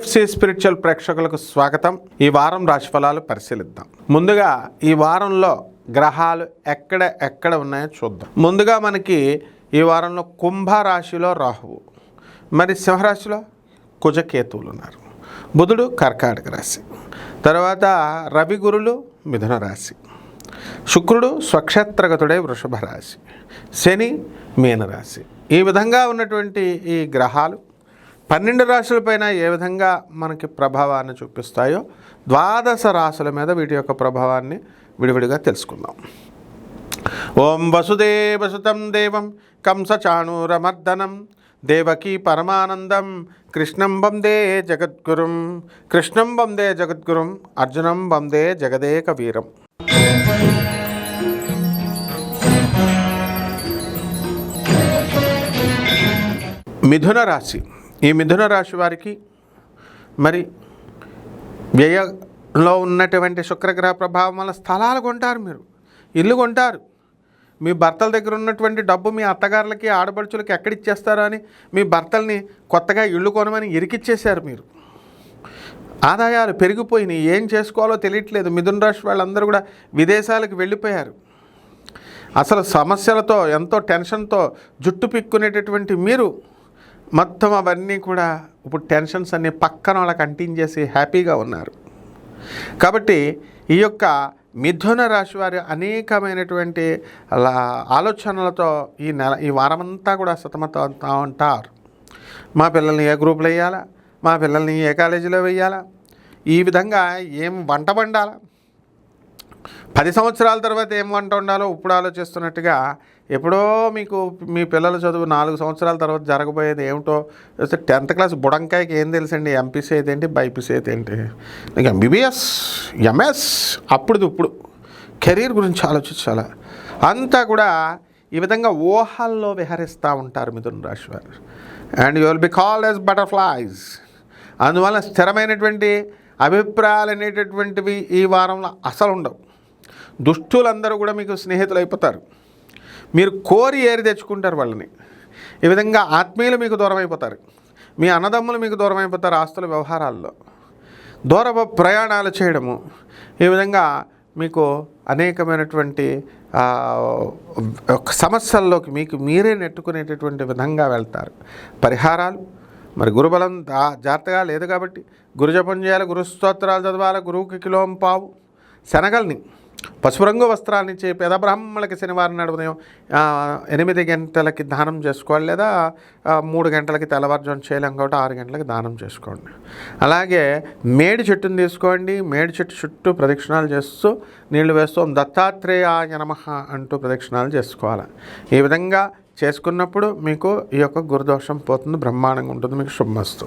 PFC spiritual ప్రేక్షకులకు స్వాగతం. ఈ వారం రాశిఫలాలు పరిశీలిద్దాం. ముందుగా ఈ వారంలో గ్రహాలు ఎక్కడ ఎక్కడ ఉన్నాయో చూద్దాం. ముందుగా మనకి ఈ వారంలో కుంభరాశిలో రాహువు. మరి సింహరాశిలో కుజకేతువులు ఉన్నారు. బుధుడు కర్కాటక రాశి. తర్వాత రవి గురులు మిథున రాశి. శుక్రుడు స్వక్షేత్రగతుడే వృషభ రాశి. శని మీనరాశి. ఈ విధంగా ఉన్నటువంటి ఈ గ్రహాలు పన్నెండు రాశులపైన ఏ విధంగా మనకి ప్రభావాన్ని చూపిస్తాయో ద్వాదశ రాశుల మీద వీటి యొక్క ప్రభావాన్ని విడివిడిగా తెలుసుకుందాం. ఓం వసుదేవసుతం దేవం కంసచాణూరమర్దనం దేవకీ పరమానందం కృష్ణం వందే జగద్గురుం కృష్ణం వందే జగద్గురుం అర్జునం వందే జగదేక వీరం మిథున రాశి ఈ మిథున రాశి వారికి మరి వ్యయంలో ఉన్నటువంటి శుక్రగ్రహ ప్రభావం వల్ల స్థలాలు కొంటారు మీరు ఇల్లు కొంటారు. మీ భర్తల దగ్గర ఉన్నటువంటి డబ్బు మీ అత్తగారులకి ఆడపడుచులకి ఎక్కడిచ్చేస్తారో అని మీ భర్తల్ని కొత్తగా ఇల్లు కొనమని ఇరికిచ్చేశారు మీరు. ఆదాయాలు పెరిగిపోయినాయి. ఏం చేసుకోవాలో తెలియట్లేదు. మిథున రాశి వాళ్ళందరూ కూడా విదేశాలకు వెళ్ళిపోయారు. అసలు సమస్యలతో ఎంతో టెన్షన్తో జుట్టు పిక్కునేటటువంటి మీరు మొత్తం అవన్నీ కూడా ఇప్పుడు టెన్షన్స్ అన్నీ పక్కన వాళ్ళకి అంటించేసి హ్యాపీగా ఉన్నారు. కాబట్టి ఈ యొక్క మిథున రాశి వారి అనేకమైనటువంటి ఆలోచనలతో ఈ నెల ఈ వారమంతా కూడా సతమతమవుతూ ఉంటారు. మా పిల్లల్ని ఏ గ్రూప్లో వేయాలా మా పిల్లల్ని ఏ కాలేజీలో వేయాలా ఈ విధంగా ఏం వంట వండాలా? పది సంవత్సరాల తర్వాత ఏం వంట ఉండాలో ఇప్పుడు ఆలోచిస్తున్నట్టుగా ఎప్పుడో మీకు మీ పిల్లల చదువు నాలుగు సంవత్సరాల తర్వాత జరగబోయేది ఏమిటో టెన్త్ క్లాస్ బుడంకాయకి ఏం తెలుసండి? ఎంపీసీ అయితే ఏంటి బైపీసీ అయితే ఏంటి ఇంకా ఎంబీబీఎస్ ఎంఎస్ అప్పుడు ఇప్పుడు. కెరీర్ గురించి ఆలోచించాలి? అంతా కూడా ఈ విధంగా ఊహల్లో విహరిస్తూ ఉంటారు మిథున రాశి వారు. And you will be called as butterflies అందువల్ల స్థిరమైనటువంటి అభిప్రాయాలు అనేటటువంటివి ఈ వారంలో అసలు ఉండవు. దుష్టులందరూ కూడా మీకు స్నేహితులు అయిపోతారు మీరు కోరి ఏరి తెచ్చుకుంటారు వాళ్ళని. ఈ విధంగా ఆత్మీయులు మీకు దూరం అయిపోతారు మీ అన్నదమ్ములు మీకు దూరం అయిపోతారు ఆస్తుల వ్యవహారాల్లో. దూర ప్రయాణాలు చేయడము. ఈ విధంగా మీకు అనేకమైనటువంటి సమస్యల్లోకి మీకు మీరే నెట్టుకునేటటువంటి విధంగా వెళ్తారు. పరిహారాలు మరి గురుబలం దా జాగ్రత్తగా లేదు కాబట్టి గురుజపం చేయాలి గురుస్తోత్రాలు చదవాలి గురువుకి కిలోం పావు. శనగల్ని పసుపు రంగు వస్త్రాన్ని ఇచ్చే పేద బ్రాహ్మణులకి శనివారం నాడు ఉదయం ఎనిమిది గంటలకి దానం చేసుకోవాలి లేదా మూడు గంటలకి తెల్లవారుజాము చేయలేం కాబట్టి ఆరు గంటలకి దానం చేసుకోండి. అలాగే మేడి చెట్టుని తీసుకోండి. మేడి చెట్టు చుట్టూ ప్రదక్షిణాలు చేస్తూ నీళ్ళు వేస్తూ దత్తాత్రేయ యనమహ నమః అంటూ ప్రదక్షిణాలు చేసుకోవాలి. ఈ విధంగా చేసుకున్నప్పుడు మీకు ఈ యొక్క గురుదోషం పోతుంది బ్రహ్మాండంగా ఉంటుంది మీకు శుభమస్తు.